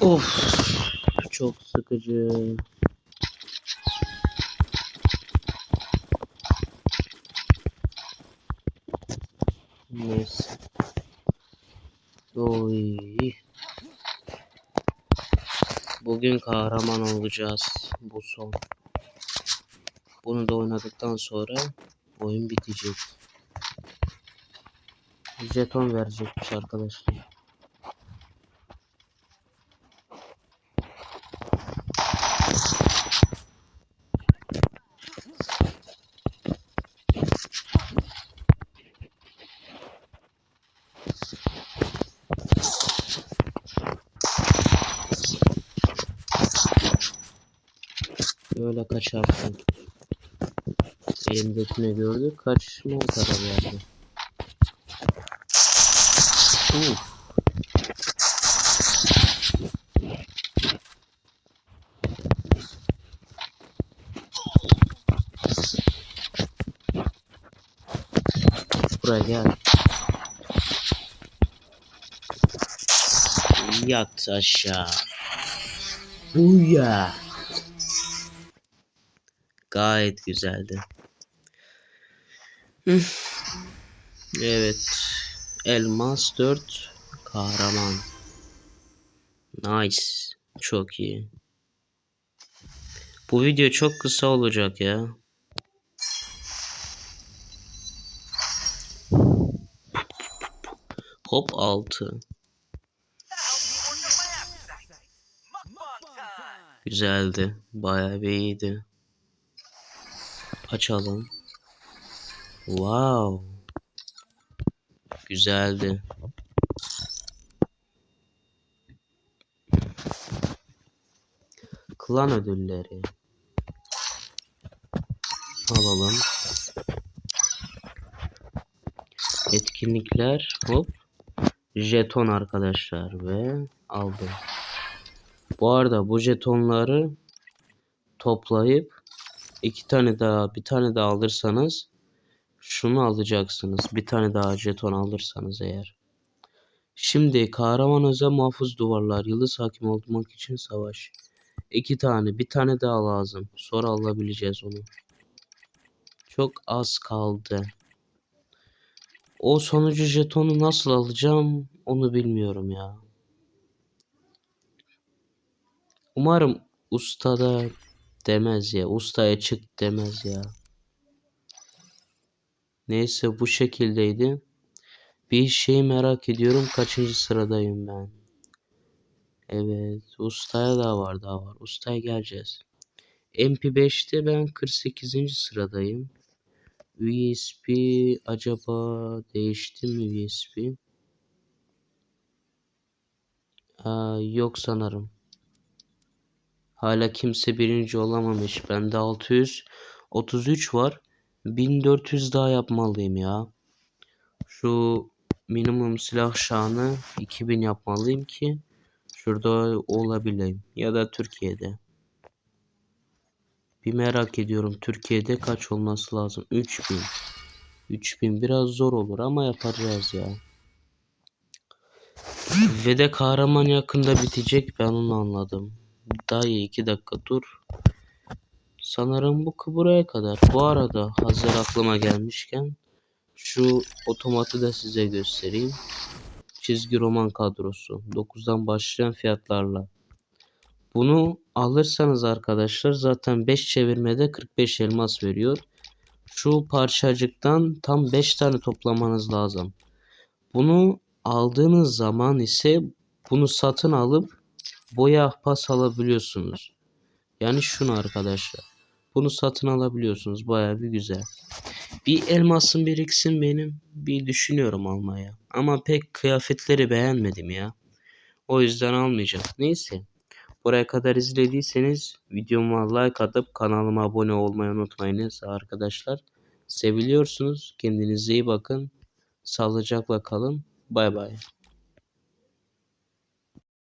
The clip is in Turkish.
Of. Çok sıkıcı. Neyse. Oy. Bugün kahraman olacağız. Bu son. Bunu da oynadıktan sonra oyun bitecek. Jeton verecekmiş arkadaşlar. Böyle kaçarsın. Elimdekini gördü. Kaçmaya karar verdi. Uf. Buraya gel. Yat aşağı. Uya. Gayet güzeldi. Evet. Elmas 4 kahraman. Nice. Çok iyi. Bu video çok kısa olacak ya. Hop 6. Güzeldi. Bayağı bir iyiydi. Açalım. Wow. Güzeldi. Klan ödülleri. Alalım. Etkinlikler. Hop. Jeton arkadaşlar ve aldım. Bu arada bu jetonları toplayıp iki tane daha bir tane daha alırsanız şunu alacaksınız. Bir tane daha jeton alırsanız eğer. Şimdi kahraman özel muhafız duvarlar. Yıldız hakim olmak için savaş. İki tane. Bir tane daha lazım. Sonra alabileceğiz onu. Çok az kaldı. O sonucu jetonu nasıl alacağım onu bilmiyorum ya. Umarım ustada demez ya. Ustaya çık demez ya. Neyse bu şekildeydi. Bir şey merak ediyorum. Kaçıncı sıradayım ben? Evet. Ustaya da var daha var. Ustaya geleceğiz. MP5'te ben 48. sıradayım. USB acaba değişti mi USB? Aa, yok sanırım. Hala kimse birinci olamamış. Bende 633 var. 1400 daha yapmalıyım ya. Şu minimum silah şanı 2000 yapmalıyım ki şurada olabileyim. Ya da Türkiye'de. Bir merak ediyorum Türkiye'de kaç olması lazım? 3000. 3000 biraz zor olur ama yapacağız ya. Ve de kahraman yakında bitecek ben onu anladım. Daha iyi 2 dakika dur. Sanırım bu buraya kadar. Bu arada hazır aklıma gelmişken şu otomatı da size göstereyim. Çizgi roman kadrosu. 9'dan başlayan fiyatlarla. Bunu alırsanız arkadaşlar zaten 5 çevirmede 45 elmas veriyor. Şu parçacıktan tam 5 tane toplamanız lazım. Bunu aldığınız zaman ise bunu satın alıp boya pas alabiliyorsunuz. Yani şunu arkadaşlar. Bunu satın alabiliyorsunuz. Baya bir güzel. Bir elmasın biriksin benim. Bir düşünüyorum almaya. Ama pek kıyafetleri beğenmedim ya. O yüzden almayacağım. Neyse. Buraya kadar izlediyseniz videoma like atıp kanalıma abone olmayı unutmayınız arkadaşlar. Seviliyorsunuz. Kendinize iyi bakın. Sağlıcakla kalın. Bay bay.